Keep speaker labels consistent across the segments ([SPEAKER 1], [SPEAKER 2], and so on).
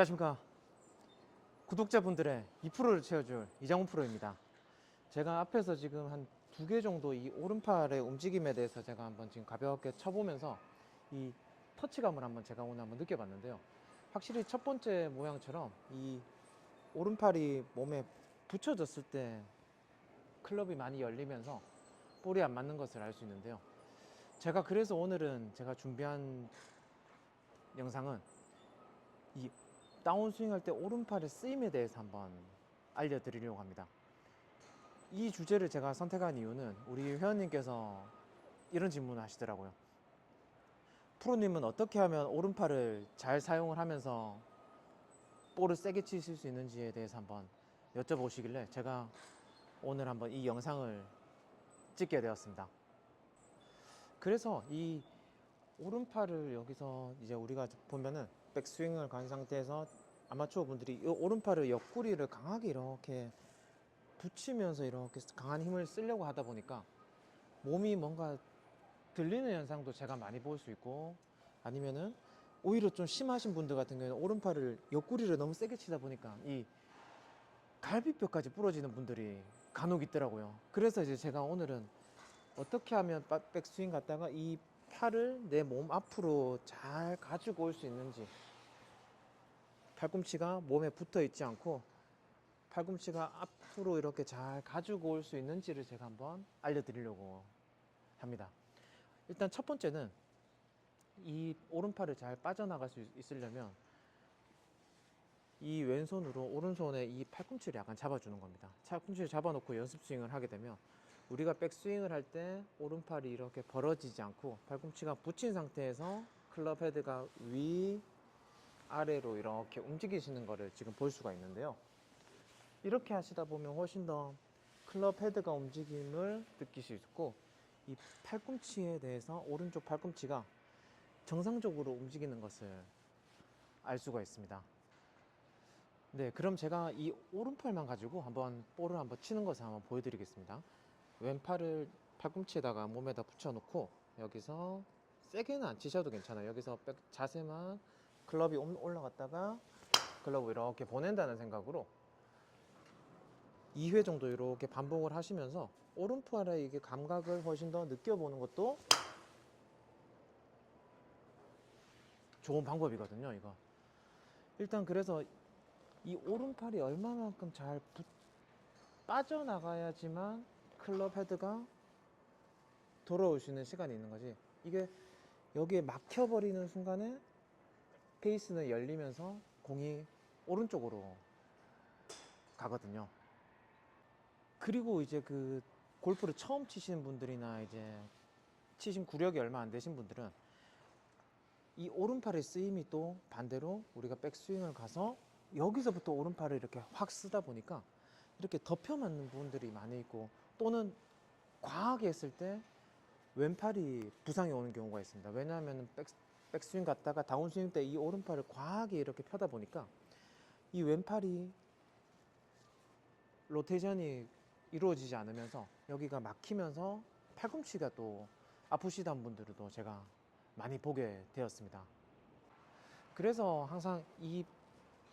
[SPEAKER 1] 안녕하십니까. 구독자분들의 2%를 채워줄 이장훈 프로입니다. 제가 앞에서 지금 한 두 개 정도 이 오른팔의 움직임에 대해서 제가 한번 지금 가볍게 쳐보면서 이 터치감을 한번 제가 오늘 한번 느껴봤는데요. 확실히 첫 번째 모양처럼 이 오른팔이 몸에 붙여졌을 때 클럽이 많이 열리면서 볼이 안 맞는 것을 알 수 있는데요. 제가 그래서 오늘은 제가 준비한 영상은 이 다운스윙 할 때 오른팔의 쓰임에 대해서 한번 알려드리려고 합니다. 이 주제를 제가 선택한 이유는 우리 회원님께서 이런 질문을 하시더라고요. 프로님은 어떻게 하면 오른팔을 잘 사용을 하면서 볼을 세게 치실 수 있는지에 대해서 한번 여쭤보시길래 제가 오늘 한번 이 영상을 찍게 되었습니다. 그래서 이 오른팔을 여기서 이제 우리가 보면은 백스윙을 간 상태에서 아마추어 분들이 이 오른팔을 옆구리를 강하게 이렇게 붙이면서 이렇게 강한 힘을 쓰려고 하다 보니까 몸이 뭔가 들리는 현상도 제가 많이 볼 수 있고 아니면은 오히려 좀 심하신 분들 같은 경우에는 오른팔을 옆구리를 너무 세게 치다 보니까 이 갈비뼈까지 부러지는 분들이 간혹 있더라고요. 그래서 이제 제가 오늘은 어떻게 하면 바- 백스윙 갔다가 이 팔을 내 몸 앞으로 잘 가지고 올 수 있는지 팔꿈치가 몸에 붙어 있지 않고 팔꿈치가 앞으로 이렇게 잘 가지고 올 수 있는지를 제가 한번 알려드리려고 합니다. 일단 첫 번째는 이 오른팔을 잘 빠져나갈 수 있- 있으려면 이 왼손으로 오른손에 이 팔꿈치를 약간 잡아주는 겁니다. 팔꿈치를 잡아놓고 연습 스윙을 하게 되면 우리가 백스윙을 할 때 오른팔이 이렇게 벌어지지 않고 팔꿈치가 붙인 상태에서 클럽 헤드가 위 아래로 이렇게 움직이시는 것을 지금 볼 수가 있는데요. 이렇게 하시다 보면 훨씬 더 클럽 헤드가 움직임을 느끼실 수 있고 이 팔꿈치에 대해서 오른쪽 팔꿈치가 정상적으로 움직이는 것을 알 수가 있습니다. 네, 그럼 제가 이 오른팔만 가지고 한번 볼을 한번 치는 것을 한번 보여드리겠습니다. 왼팔을 팔꿈치에다가 몸에다 붙여놓고 여기서 세게는 안 치셔도 괜찮아요. 여기서 백- 자세만 클럽이 올- 올라갔다가 클럽을 이렇게 보낸다는 생각으로 2회 정도 이렇게 반복을 하시면서 오른팔의 이게 감각을 훨씬 더 느껴보는 것도 좋은 방법이거든요. 이거 일단 그래서 이 오른팔이 얼마만큼 잘 붙- 빠져나가야지만 클럽 헤드가 있는 시간이 있는 거지. 이게 여기에 막혀버리는 순간에 페이스는 열리면서 공이 오른쪽으로 가거든요. 그리고 이제 그 골프를 처음 치시는 분들이나 이제 치신 구력이 얼마 안 되신 분들은 이 오른팔의 쓰임이 또 반대로 우리가 백스윙을 가서 여기서부터 오른팔을 이렇게 확 쓰다 보니까 이렇게 덮여 맞는 분들이 많이 있고 또는 과하게 했을 때 왼팔이 부상이 오는 경우가 있습니다. 왜냐하면 백, 백스윙 갔다가 다운스윙 때 이 오른팔을 과하게 이렇게 펴다 보니까 이 왼팔이 로테이션이 이루어지지 않으면서 여기가 막히면서 팔꿈치가 또 아프시던 분들도 제가 많이 보게 되었습니다. 그래서 항상 이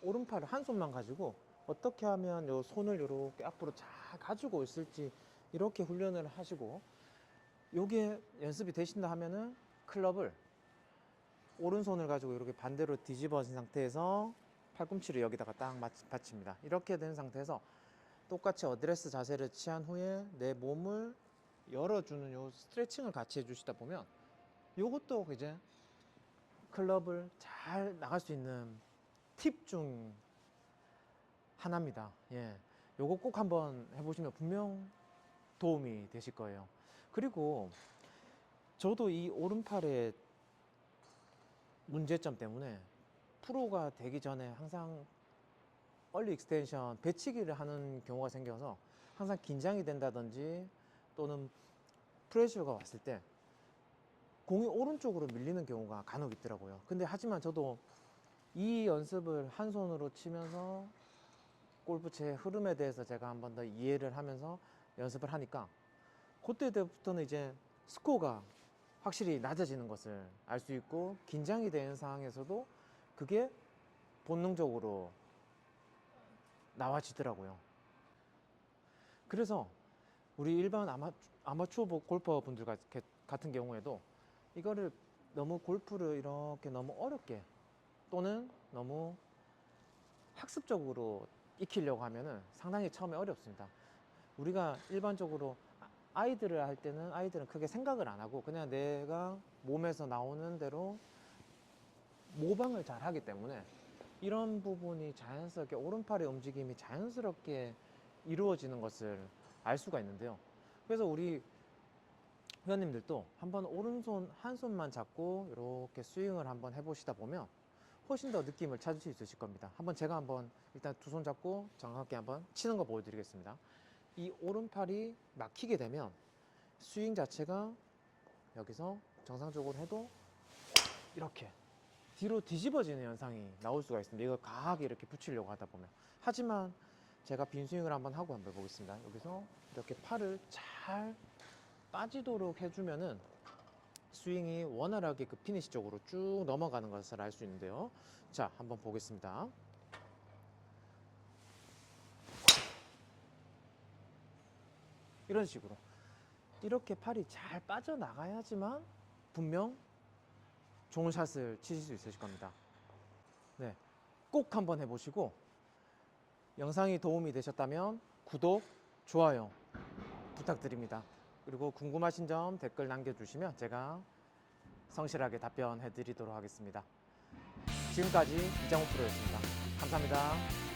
[SPEAKER 1] 오른팔을 한 손만 가지고 어떻게 하면 요 손을 이렇게 앞으로 잘 가지고 있을지 이렇게 훈련을 하시고 요게 연습이 되신다 하면은 클럽을 오른손을 가지고 이렇게 반대로 뒤집어진 상태에서 팔꿈치를 여기다가 딱 맞- 받칩니다. 이렇게 된 상태에서 똑같이 어드레스 자세를 취한 후에 내 몸을 열어주는 요 스트레칭을 같이 해주시다 보면 요것도 이제 클럽을 잘 나갈 수 있는 팁중 하나입니다. 예. 요거 꼭 한번 해보시면 분명 도움이 되실 거예요. 그리고 저도 이 오른팔의 문제점 때문에 프로가 되기 전에 항상 얼리 익스텐션 배치기를 하는 경우가 생겨서 항상 긴장이 된다든지 또는 프레셔가 왔을 때 공이 오른쪽으로 밀리는 경우가 간혹 있더라고요. 근데 하지만 저도 이 연습을 한 손으로 치면서 골프채의 흐름에 대해서 제가 한 번 더 이해를 하면서 연습을 하니까 그때부터는 이제 스코어가 확실히 낮아지는 것을 알 수 있고 긴장이 되는 상황에서도 그게 본능적으로 나와지더라고요. 그래서 우리 일반 아마, 아마추어 보- 골퍼 분들 같은 경우에도 이거를 너무 골프를 이렇게 너무 어렵게 또는 너무 학습적으로 익히려고 하면은 상당히 처음에 어렵습니다. 우리가 일반적으로 아- 아이들을 할 때는 아이들은 크게 생각을 안 하고 그냥 내가 몸에서 나오는 대로 모방을 잘 하기 때문에 이런 부분이 자연스럽게 오른팔의 움직임이 자연스럽게 이루어지는 것을 알 수가 있는데요. 그래서 우리 회원님들도 한번 오른손 한 손만 잡고 이렇게 스윙을 한번 해보시다 보면 훨씬 더 느낌을 찾을 수 있으실 겁니다. 한번 제가 한번 일단 두 손 잡고 정확하게 한번 치는 거 보여드리겠습니다. 이 오른팔이 막히게 되면 스윙 자체가 여기서 정상적으로 해도 이렇게 뒤로 뒤집어지는 현상이 나올 수가 있습니다. 이걸 강하게 이렇게 붙이려고 하다 보면. 하지만 제가 빈 스윙을 한번 하고 한번 보겠습니다. 여기서 이렇게 팔을 잘 빠지도록 해주면은 스윙이 원활하게 그 피니시 쪽으로 쭉 넘어가는 것을 알 수 있는데요. 자, 한번 보겠습니다. 이런 식으로 이렇게 팔이 잘 빠져나가야지만 분명 좋은 샷을 치실 수 있으실 겁니다. 네, 꼭 한번 해보시고 영상이 도움이 되셨다면 구독, 좋아요 부탁드립니다. 그리고 궁금하신 점 댓글 남겨주시면 제가 성실하게 답변해 드리도록 하겠습니다. 지금까지 이장호 프로였습니다. 감사합니다.